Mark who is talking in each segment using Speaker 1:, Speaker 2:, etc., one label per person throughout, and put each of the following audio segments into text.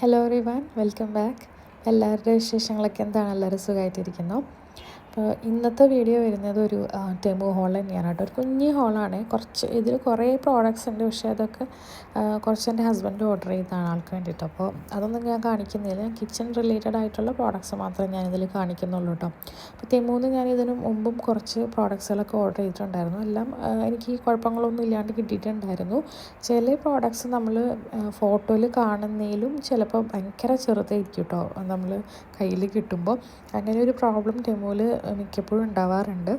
Speaker 1: Hello Rivan welcome back എല്ലാവരുടെ വിശേഷങ്ങളൊക്കെ എന്താണ് എല്ലാവരും സുഖമായിട്ടിരിക്കുന്നു? അപ്പോൾ ഇന്നത്തെ വീഡിയോ വരുന്നത് ഒരു ടെമു ഹോൾ തന്നെയാണ് കേട്ടോ. ഒരു കുഞ്ഞു ഹോളാണ്. കുറച്ച് ഇതിൽ കുറേ പ്രോഡക്റ്റ്സ് ഉണ്ട്. പക്ഷേ അതൊക്കെ കുറച്ച് എന്റെ ഹസ്ബൻഡ് ഓർഡർ ചെയ്തതാണ് ആൾക്ക് വേണ്ടിയിട്ട്. അപ്പോൾ അതൊന്നും ഞാൻ കാണിക്കുന്നില്ല. ഞാൻ കിച്ചൺ റിലേറ്റഡ് ആയിട്ടുള്ള പ്രോഡക്റ്റ്സ് മാത്രമേ ഞാനിതിൽ കാണിക്കുന്നുള്ളൂ കേട്ടോ. അപ്പോൾ തെമൂന്ന് ഞാൻ ഇതിനു മുമ്പും കുറച്ച് പ്രോഡക്റ്റ്സുകളൊക്കെ ഓർഡർ ചെയ്തിട്ടുണ്ടായിരുന്നു. എല്ലാം എനിക്ക് കുഴപ്പങ്ങളൊന്നും ഇല്ലാണ്ട് കിട്ടിയിട്ടുണ്ടായിരുന്നു. ചില പ്രോഡക്റ്റ്സ് നമ്മൾ ഫോട്ടോയിൽ കാണുന്നതിലും ചിലപ്പോൾ ഭയങ്കര ചെറുതായിരിക്കും കേട്ടോ. നമ്മൾ കയ്യിൽ കിട്ടുമ്പോൾ. അങ്ങനെ ഒരു പ്രോബ്ലം ടെമോയിൽ മിക്കപ്പോഴും ഉണ്ടാവാറുണ്ട്.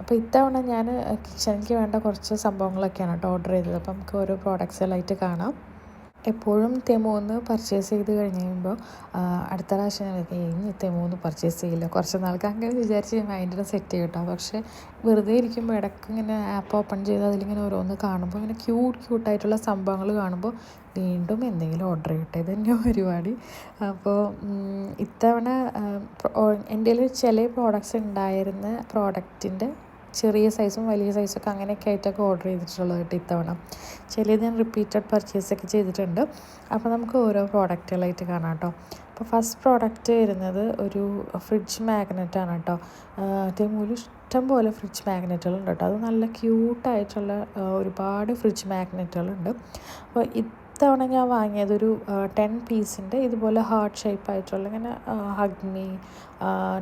Speaker 1: അപ്പോൾ ഇത്തവണ ഞാൻ കിച്ചണിക്ക് വേണ്ട കുറച്ച് സംഭവങ്ങളൊക്കെയാണ് കേട്ടോ ഓർഡർ ചെയ്തത്. അപ്പോൾ നമുക്ക് ഓരോ പ്രോഡക്റ്റ്സുകളായിട്ട് കാണാം. എപ്പോഴും തെമോന്ന് പർച്ചേസ് ചെയ്ത് കഴിഞ്ഞ് കഴിയുമ്പോൾ അടുത്ത പ്രാവശ്യം വിചാരിക്കും, ഇനി തെമോന്ന് പർച്ചേസ് ചെയ്യില്ല. കുറച്ച് നാൾക്ക് അങ്ങനെ വിചാരിച്ച് മൈൻഡിന് സെറ്റ് ചെയ്യും കേട്ടോ പക്ഷേ വെറുതെ ഇരിക്കുമ്പോൾ ഇടയ്ക്ക് ഇങ്ങനെ ആപ്പ് ഓപ്പൺ ചെയ്ത് അതിലിങ്ങനെ ഓരോന്ന് കാണുമ്പോൾ ഇങ്ങനെ ക്യൂട്ട് ക്യൂട്ടായിട്ടുള്ള സംഭവങ്ങൾ കാണുമ്പോൾ വീണ്ടും എന്തെങ്കിലും ഓർഡർ ചെയ്യട്ടെ ഇത് തന്നെ പരിപാടി അപ്പോൾ ഇത്തവണ എന്റെ ചില പ്രോഡക്റ്റ്സ് ഉണ്ടായിരുന്ന പ്രോഡക്റ്റിന്റെ ചെറിയ സൈസും വലിയ സൈസൊക്കെ അങ്ങനെയൊക്കെ ആയിട്ടൊക്കെ ഓർഡർ ചെയ്തിട്ടുള്ളത് കേട്ടോ ഇത്തവണ. ചിലത് ഞാൻ റിപ്പീറ്റഡ് പർച്ചേസ് ഒക്കെ ചെയ്തിട്ടുണ്ട്. അപ്പോൾ നമുക്ക് ഓരോ പ്രോഡക്റ്റുകളായിട്ട് കാണാം കേട്ടോ. അപ്പോൾ ഫസ്റ്റ് പ്രോഡക്റ്റ് വരുന്നത് ഒരു ഫ്രിഡ്ജ് മാഗ്നറ്റ് ആണ് കേട്ടോ. ടെമൂൽ ഇഷ്ടം പോലെ ഫ്രിഡ്ജ് മാഗ്നറ്റുകളുണ്ട് കേട്ടോ. അത് നല്ല ക്യൂട്ടായിട്ടുള്ള ഒരുപാട് ഫ്രിഡ്ജ് മാഗ്നറ്റുകളുണ്ട് അപ്പോൾ ഇത്തവണ ഞാൻ വാങ്ങിയത് ഒരു ടെൻ പീസിന്റെ ഇതുപോലെ ഹാർട്ട് ഷേപ്പ് ആയിട്ടുള്ള ഇങ്ങനെ ഹഗ്മി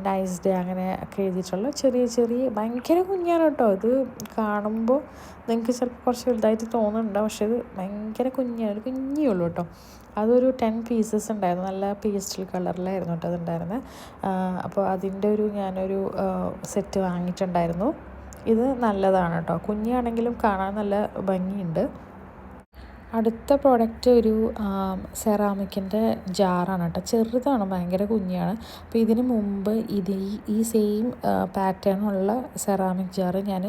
Speaker 1: നൈസ് ഡേ അങ്ങനെ ഒക്കെ എഴുതിയിട്ടുള്ള ചെറിയ ചെറിയ ഭയങ്കര കുഞ്ഞാണ് കേട്ടോ. ഇത് കാണുമ്പോൾ നിങ്ങൾക്ക് ചിലപ്പോൾ കുറച്ച് വലുതായിട്ട് തോന്നുന്നുണ്ട് പക്ഷേ ഇത് ഭയങ്കര കുഞ്ഞാണ്. ഒരു കുഞ്ഞേ ഉള്ളൂ കേട്ടോ. അതൊരു ടെൻ പീസസ് ഉണ്ടായിരുന്നു. നല്ല പേസ്റ്റൽ കളറിലായിരുന്നു കേട്ടോ അതുണ്ടായിരുന്നത് അപ്പോൾ അതിന്റെ ഒരു ഞാനൊരു സെറ്റ് വാങ്ങിയിട്ടുണ്ടായിരുന്നു. ഇത് നല്ലതാണ് കേട്ടോ. കുഞ്ഞാണെങ്കിലും കാണാൻ നല്ല ഭംഗിയുണ്ട്. അടുത്ത പ്രോഡക്റ്റ് ഒരു സെറാമിക്കിന്റെ ജാറാണ് കേട്ടോ. ചെറുതാണ് ഭയങ്കര കുഞ്ഞാണ്. അപ്പോൾ ഇതിന് മുമ്പ് ഇത് ഈ സെയിം പാറ്റേൺ ഉള്ള സെറാമിക് ജാറ് ഞാൻ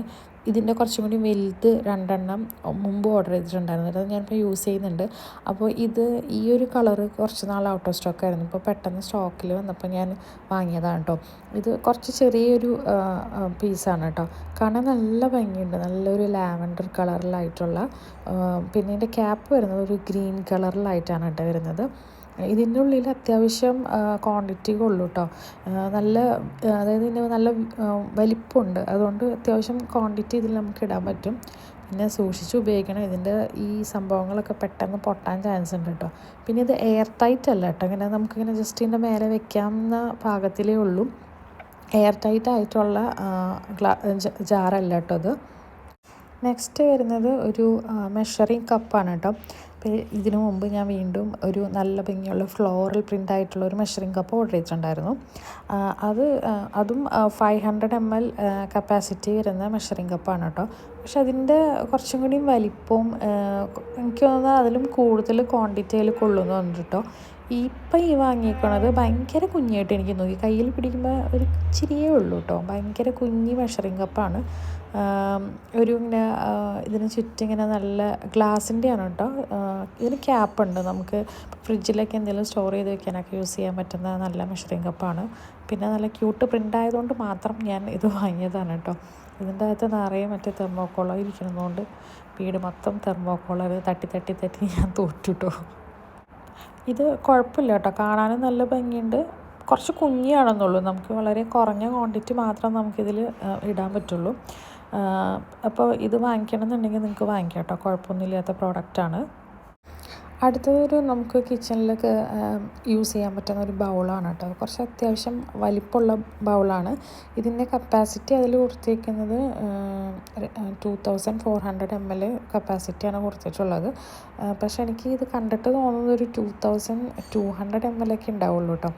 Speaker 1: ഇതിന്റെ കുറച്ചും കൂടി വലുത് രണ്ടെണ്ണം മുമ്പ് ഓർഡർ ചെയ്തിട്ടുണ്ടായിരുന്നു. അത് ഞാനിപ്പോൾ യൂസ് ചെയ്യുന്നുണ്ട്. അപ്പോൾ ഇത് ഈ ഒരു കളറ് കുറച്ച് നാൾ ഔട്ട് ഓഫ് സ്റ്റോക്ക് ആയിരുന്നു. ഇപ്പോൾ പെട്ടെന്ന് സ്റ്റോക്കിൽ വന്നപ്പോൾ ഞാൻ വാങ്ങിയതാണ് കേട്ടോ ഇത് കുറച്ച് ചെറിയൊരു പീസാണ് കേട്ടോ കാണാൻ നല്ല ഭംഗിയുണ്ട്. നല്ലൊരു ലാവൻഡർ കളറിലായിട്ടുള്ള പിന്നെ ഇതിന്റെ ക്യാപ്പ് വരുന്നത് ഒരു ഗ്രീൻ കളറിലായിട്ടാണ് കേട്ടോ വരുന്നത്. ഇതിന്റെ ഉള്ളിൽ അത്യാവശ്യം ക്വാണ്ടിറ്റി ഉള്ളൂ കേട്ടോ നല്ല അതായത് ഇതിന്റെ നല്ല വലിപ്പമുണ്ട് അതുകൊണ്ട് അത്യാവശ്യം ക്വാണ്ടിറ്റി ഇതിൽ നമുക്ക് ഇടാൻ പറ്റും. പിന്നെ സൂക്ഷിച്ച് ഉപയോഗിക്കണം. ഇതിന്റെ ഈ സംഭവങ്ങളൊക്കെ പെട്ടെന്ന് പൊട്ടാൻ ചാൻസ് ഉണ്ട് കേട്ടോ പിന്നെ ഇത് എയർ ടൈറ്റ് അല്ല കേട്ടോ ഇങ്ങനെ നമുക്കിങ്ങനെ ജസ്റ്റ് ഇതിന്റെ മേലെ വെക്കാവുന്ന പാകത്തിലേ ഉള്ളൂ. എയർ ടൈറ്റ് ആയിട്ടുള്ള ഗ്ലാ ജാറല്ല കേട്ടോ അത് നെക്സ്റ്റ് വരുന്നത് ഒരു മെഷറിങ് കപ്പാണ് കേട്ടോ അപ്പോൾ ഇതിനു മുമ്പ് ഞാൻ വീണ്ടും ഒരു നല്ല ഭംഗിയുള്ള ഫ്ലോറൽ പ്രിന്റ് ആയിട്ടുള്ള ഒരു മെഷറിങ് കപ്പ് ഓർഡർ ചെയ്തിട്ടുണ്ടായിരുന്നു. അത് അതും five hundred M L capacity വരുന്ന മെഷറിങ് കപ്പാണ് കേട്ടോ. പക്ഷെ അതിന്റെ കുറച്ചും കൂടി വലിപ്പവും എനിക്ക് തോന്നുന്നത് അതിലും കൂടുതൽ ക്വാണ്ടിറ്റിയിൽ കൊള്ളുന്നു കേട്ടോ. ഇപ്പം ഈ വാങ്ങിക്കണത് ഭയങ്കര കുഞ്ഞായിട്ട് എനിക്ക് നോക്കി കയ്യിൽ പിടിക്കുമ്പോൾ ഒരു ഇച്ചിരിയേ ഉള്ളൂ കേട്ടോ. ഭയങ്കര കുഞ്ഞി മെഷറിങ് കപ്പാണ് ഒരു ഇങ്ങനെ ഇതിന് ചുറ്റും ഇങ്ങനെ നല്ല ഗ്ലാസിന്റെ ആണ് കേട്ടോ ഇതിന് ക്യാപ്പ് ഉണ്ട്. നമുക്ക് ഫ്രിഡ്ജിലൊക്കെ എന്തെങ്കിലും സ്റ്റോർ ചെയ്ത് വെക്കാനൊക്കെ യൂസ് ചെയ്യാൻ പറ്റുന്ന നല്ല മെഷറിങ് കപ്പാണ് പിന്നെ നല്ല ക്യൂട്ട് പ്രിന്റ് ആയതുകൊണ്ട് മാത്രം ഞാൻ ഇത് വാങ്ങിയതാണ് കേട്ടോ. ഇതിന്റെ അകത്ത് നിറയെ മറ്റേ തെർമോക്കോളോ ഇരിക്കുന്നതുകൊണ്ട് വീട് മൊത്തം തെർമോക്കോളർ തട്ടി തട്ടി തട്ടി ഞാൻ തോറ്റു കേട്ടോ ഇത് കുഴപ്പമില്ല കേട്ടോ. കാണാനും നല്ല ഭംഗിയുണ്ട്. കുറച്ച് കുഞ്ഞിയാണെന്നുള്ളൂ. നമുക്ക് വളരെ കുറഞ്ഞ ക്വാണ്ടിറ്റി മാത്രം നമുക്കിതിൽ ഇടാൻ പറ്റുള്ളൂ. അപ്പോൾ ഇത് വാങ്ങിക്കണം എന്നുണ്ടെങ്കിൽ നിങ്ങൾക്ക് വാങ്ങിക്കാം കേട്ടോ. കുഴപ്പമൊന്നുമില്ലാത്ത പ്രോഡക്റ്റാണ് അടുത്തൊരു നമുക്ക് കിച്ചണിലൊക്കെ യൂസ് ചെയ്യാൻ പറ്റുന്ന ഒരു ബൗളാണ് കേട്ടോ. കുറച്ച് അത്യാവശ്യം വലിപ്പമുള്ള ബൗളാണ് ഇതിന്റെ കപ്പാസിറ്റി അതിൽ കൊടുത്തിരിക്കുന്നത് two thousand four hundred M L കപ്പാസിറ്റിയാണ് കൊടുത്തിട്ടുള്ളത്. പക്ഷേ എനിക്ക് ഇത് കണ്ടിട്ട് തോന്നുന്നത് ഒരു two thousand two hundred M L ഒക്കെ ഉണ്ടാവുള്ളൂ കേട്ടോ.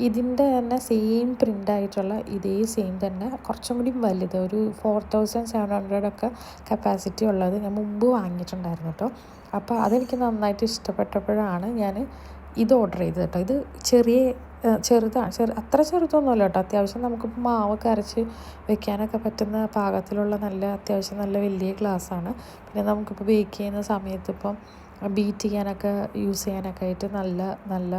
Speaker 1: ഇതിന്റെ തന്നെ സെയിം പ്രിന്റ് ആയിട്ടുള്ള ഇതേ സെയിം തന്നെ. കുറച്ചും കൂടി വലുത് ഒരു ഫോർ തൗസൻഡ് സെവൻ ഹൺഡ്രഡ് ഒക്കെ കപ്പാസിറ്റി ഉള്ളത് ഞാൻ മുമ്പ് വാങ്ങിയിട്ടുണ്ടായിരുന്നു കേട്ടോ. അപ്പോൾ അതെനിക്ക് നന്നായിട്ട് ഇഷ്ടപ്പെട്ടപ്പോഴാണ് ഞാൻ ഇത് ഓർഡർ ചെയ്തത് കേട്ടോ. ഇത് ചെറിയ ചെറുതാണ്. ചെറു അത്ര ചെറുതൊന്നുമല്ല കേട്ടോ. അത്യാവശ്യം നമുക്കിപ്പോൾ മാവൊക്കെ അരച്ച് വെക്കാനൊക്കെ പറ്റുന്ന പാകത്തിലുള്ള നല്ല അത്യാവശ്യം നല്ല വലിയ ഗ്ലാസ്സാണ് പിന്നെ നമുക്കിപ്പോൾ ബേക്ക് ചെയ്യുന്ന സമയത്ത് ഇപ്പം ബീറ്റ് ചെയ്യാനൊക്കെ യൂസ് ചെയ്യാനൊക്കെ ആയിട്ട് നല്ല നല്ല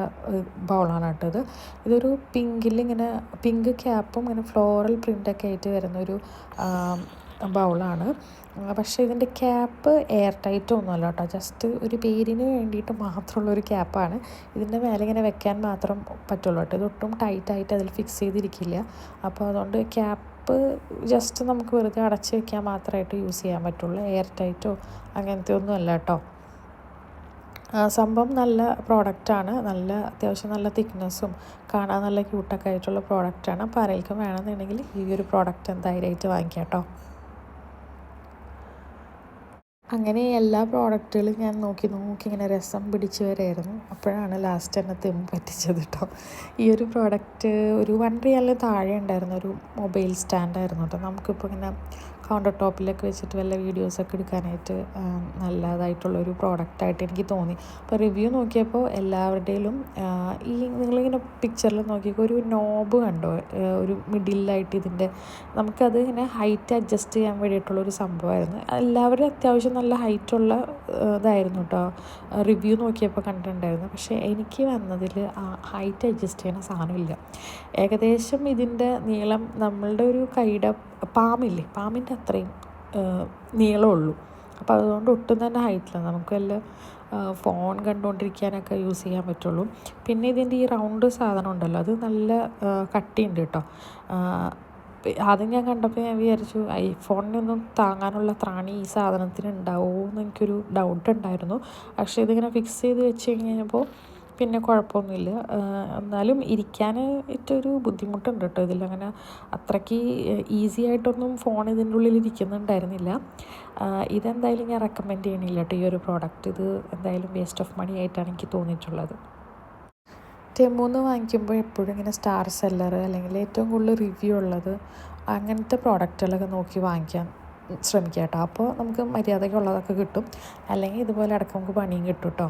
Speaker 1: ബൗളാണ് കേട്ടോ ഇത്. ഇതൊരു പിങ്കിൽ ഇങ്ങനെ പിങ്ക് ക്യാപ്പും ഇങ്ങനെ ഫ്ലോറൽ പ്രിന്റൊക്കെ ആയിട്ട് വരുന്ന ഒരു ബൗളാണ്. പക്ഷേ ഇതിന്റെ ക്യാപ്പ് എയർ ടൈറ്റ് ഒന്നുമല്ല കേട്ടോ. ജസ്റ്റ് ഒരു പേരിന് വേണ്ടിയിട്ട് മാത്രമുള്ള ഒരു ക്യാപ്പാണ്. ഇതിന്റെ മേലെ ഇങ്ങനെ വെക്കാൻ മാത്രം പറ്റുള്ളൂ കേട്ടോ. ഇതൊട്ടും ടൈറ്റായിട്ട് അതിൽ ഫിക്സ് ചെയ്തിരിക്കില്ല. അപ്പോൾ അതുകൊണ്ട് ക്യാപ്പ് ജസ്റ്റ് നമുക്ക് വെറുതെ അടച്ച് വെക്കാൻ മാത്രമായിട്ട് യൂസ് ചെയ്യാൻ പറ്റുള്ളൂ. എയർ ടൈറ്റോ അങ്ങനത്തെ ഒന്നും അല്ല കേട്ടോ. സംഭവം നല്ല പ്രോഡക്റ്റാണ് നല്ല അത്യാവശ്യം നല്ല തിക്നെസ്സും കാണാൻ നല്ല ക്യൂട്ടൊക്കെ ആയിട്ടുള്ള പ്രോഡക്റ്റാണ് അപ്പോൾ ആരെങ്കിലും വേണമെന്നുണ്ടെങ്കിൽ ഈ ഒരു പ്രോഡക്റ്റ് ധൈര്യമായിട്ട് വാങ്ങിക്കാം കേട്ടോ. അങ്ങനെ എല്ലാ പ്രോഡക്റ്റുകളും ഞാൻ നോക്കി നോക്കി ഇങ്ങനെ രസം പിടിച്ച് വരായിരുന്നു. അപ്പോഴാണ് ലാസ്റ്റ് എന്നെ തെമ്പ് പറ്റിച്ചത് കേട്ടോ. ഈ ഒരു പ്രോഡക്റ്റ് ഒരു വൺ റിയാലിന് താഴെ ഉണ്ടായിരുന്നു ഒരു മൊബൈൽ സ്റ്റാൻഡായിരുന്നു കേട്ടോ. നമുക്കിപ്പോൾ ഇങ്ങനെ കൗണ്ടർ ടോപ്പിലൊക്കെ വെച്ചിട്ട് വല്ല വീഡിയോസൊക്കെ എടുക്കാനായിട്ട് നല്ലതായിട്ടുള്ളൊരു പ്രോഡക്റ്റായിട്ട് എനിക്ക് തോന്നി. അപ്പോൾ റിവ്യൂ നോക്കിയപ്പോൾ എല്ലാവരുടെയും ഈ നിങ്ങളിങ്ങനെ പിക്ചറിൽ നോക്കിയപ്പോൾ ഒരു നോബ് കണ്ടോ? ഒരു മിഡിലായിട്ട് ഇതിന്റെ നമുക്കത് ഇങ്ങനെ ഹൈറ്റ് അഡ്ജസ്റ്റ് ചെയ്യാൻ വേണ്ടിയിട്ടുള്ളൊരു സംഭവമായിരുന്നു. എല്ലാവരും അത്യാവശ്യം നല്ല ഹൈറ്റുള്ള ഇതായിരുന്നു കേട്ടോ റിവ്യൂ നോക്കിയപ്പോൾ കണ്ടിട്ടുണ്ടായിരുന്നു. പക്ഷേ എനിക്ക് വന്നതിൽ ഹൈറ്റ് അഡ്ജസ്റ്റ് ചെയ്യുന്ന സാധനമില്ല ഏകദേശം ഇതിന്റെ നീളം നമ്മളുടെ ഒരു കൈയുടെ പാമില്ലേ? പാമിന്റെ അത്രയും നീളമുള്ളൂ. അപ്പോൾ അതുകൊണ്ട് ഒട്ടും തന്നെ ഹൈറ്റില്ല നമുക്ക് വല്ല ഫോൺ കണ്ടുകൊണ്ടിരിക്കാനൊക്കെ യൂസ് ചെയ്യാൻ പറ്റുള്ളൂ. പിന്നെ ഇതിന്റെ ഈ റൗണ്ട് സാധനം ഉണ്ടല്ലോ അത് നല്ല കട്ടിയുണ്ട് കേട്ടോ. ആദ്യം ഞാൻ കണ്ടപ്പോൾ ഞാൻ വിചാരിച്ചു ഐഫോണിനൊന്നും താങ്ങാനുള്ള ത്രാണി ഈ സാധനത്തിന് ഉണ്ടാവുമോ എന്ന് എനിക്കൊരു ഡൗട്ട് ഉണ്ടായിരുന്നു. പക്ഷേ ഇതിങ്ങനെ ഫിക്സ് ചെയ്ത് വെച്ച് കഴിഞ്ഞപ്പോൾ പിന്നെ കുഴപ്പമൊന്നുമില്ല. എന്നാലും ഇരിക്കാൻ ഏറ്റൊരു ബുദ്ധിമുട്ടുണ്ട് കേട്ടോ ഇതിലങ്ങനെ. അത്രയ്ക്ക് ഈസി ആയിട്ടൊന്നും ഫോൺ ഇതിന്റെ ഉള്ളിൽ ഇരിക്കുന്നുണ്ടായിരുന്നില്ല. ഇതെന്തായാലും ഞാൻ റെക്കമെൻഡ് ചെയ്യണില്ല കേട്ടോ ഈ ഒരു പ്രോഡക്റ്റ് ഇത് എന്തായാലും വേസ്റ്റ് ഓഫ് മണി ആയിട്ടാണ് എനിക്ക് തോന്നിയിട്ടുള്ളത്. ടെമൂന്ന് വാങ്ങിക്കുമ്പോൾ എപ്പോഴും ഇങ്ങനെ സ്റ്റാർ സെല്ലർ അല്ലെങ്കിൽ ഏറ്റവും കൂടുതൽ റിവ്യൂ ഉള്ളത് അങ്ങനത്തെ പ്രോഡക്റ്റുകളൊക്കെ നോക്കി വാങ്ങിക്കാൻ ശ്രമിക്കാം കേട്ടോ. അപ്പോൾ നമുക്ക് മര്യാദയ്ക്കുള്ളതൊക്കെ കിട്ടും. അല്ലെങ്കിൽ ഇതുപോലെ അടക്കം നമുക്ക് പണിയും കിട്ടും കേട്ടോ.